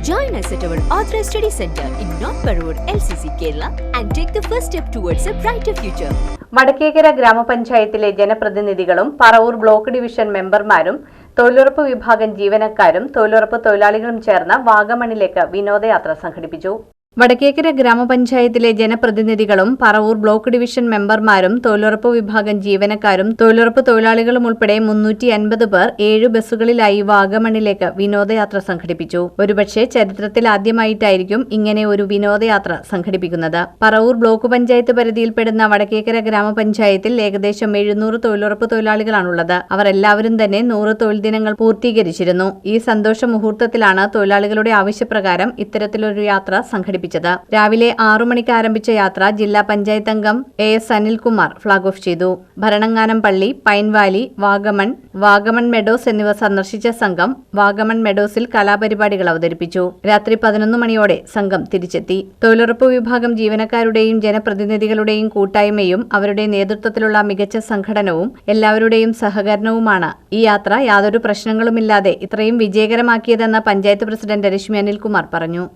Join us at our Authorized Study Center in North Parur, LCC, Kerala, and take the first step towards a brighter future. Vadakkekara ഗ്രാമപഞ്ചായത്തിലെ ജനപ്രതിനിധികളും Paravur block division മെമ്പർമാരും തൊഴിലുറപ്പ് വിഭാഗം ജീവനക്കാരും തൊഴിലുറപ്പ് തൊഴിലാളികളും ചേർന്ന് വാഗമണിലേക്ക് വിനോദയാത്ര സംഘടിപ്പിച്ചു വടക്കേക്കര ഗ്രാമപഞ്ചായത്തിലെ ജനപ്രതിനിധികളും പറവൂർ ബ്ലോക്ക് ഡിവിഷൻ മെമ്പർമാരും തൊഴിലുറപ്പ് വിഭാഗം ജീവനക്കാരും തൊഴിലുറപ്പ് തൊഴിലാളികളും ഉൾപ്പെടെ മുന്നൂറ്റി അൻപത് പേർ ഏഴ് ബസ്സുകളിലായി വാഗമണിലേക്ക് വിനോദയാത്ര സംഘടിപ്പിച്ചു. ഒരുപക്ഷെ ചരിത്രത്തിൽ ആദ്യമായിട്ടായിരിക്കും ഇങ്ങനെ ഒരു വിനോദയാത്ര സംഘടിപ്പിക്കുന്നത്. പറവൂർ ബ്ലോക്ക് പഞ്ചായത്ത് പരിധിയിൽപ്പെടുന്ന വടക്കേക്കര ഗ്രാമപഞ്ചായത്തിൽ ഏകദേശം എഴുന്നൂറ് തൊഴിലുറപ്പ് തൊഴിലാളികളാണുള്ളത്. അവർ എല്ലാവരും തന്നെ നൂറ് തൊഴിൽ ദിനങ്ങൾ പൂർത്തീകരിച്ചിരുന്നു. ഈ സന്തോഷ മുഹൂർത്തത്തിലാണ് തൊഴിലാളികളുടെ ആവശ്യപ്രകാരം ഇത്തരത്തിലൊരു യാത്ര സംഘടിപ്പിച്ചത്. രാവിലെ ആറു മണിക്ക് ആരംഭിച്ച യാത്ര ജില്ലാ പഞ്ചായത്ത് അംഗം A S Anilkumar flag off ചെയ്തു. ഭരണങ്ങാനം പള്ളി പൈൻവാലി വാഗമൺ വാഗമൺ മെഡോസ് എന്നിവ സന്ദർശിച്ച സംഘം വാഗമൺ മെഡോസിൽ കലാപരിപാടികൾ അവതരിപ്പിച്ചു. രാത്രി പതിനൊന്ന് മണിയോടെ സംഘം തിരിച്ചെത്തി. തൊഴിലുറപ്പ് വിഭാഗം ജീവനക്കാരുടെയും ജനപ്രതിനിധികളുടെയും കൂട്ടായ്മയും അവരുടെ നേതൃത്വത്തിലുള്ള മികച്ച സംഘടനവും എല്ലാവരുടെയും സഹകരണവുമാണ് ഈ യാത്ര യാതൊരു പ്രശ്നങ്ങളുമില്ലാതെ ഇത്രയും വിജയകരമാക്കിയതെന്ന് പഞ്ചായത്ത് പ്രസിഡന്റ് രശ്മി അനിൽകുമാർ പറഞ്ഞു.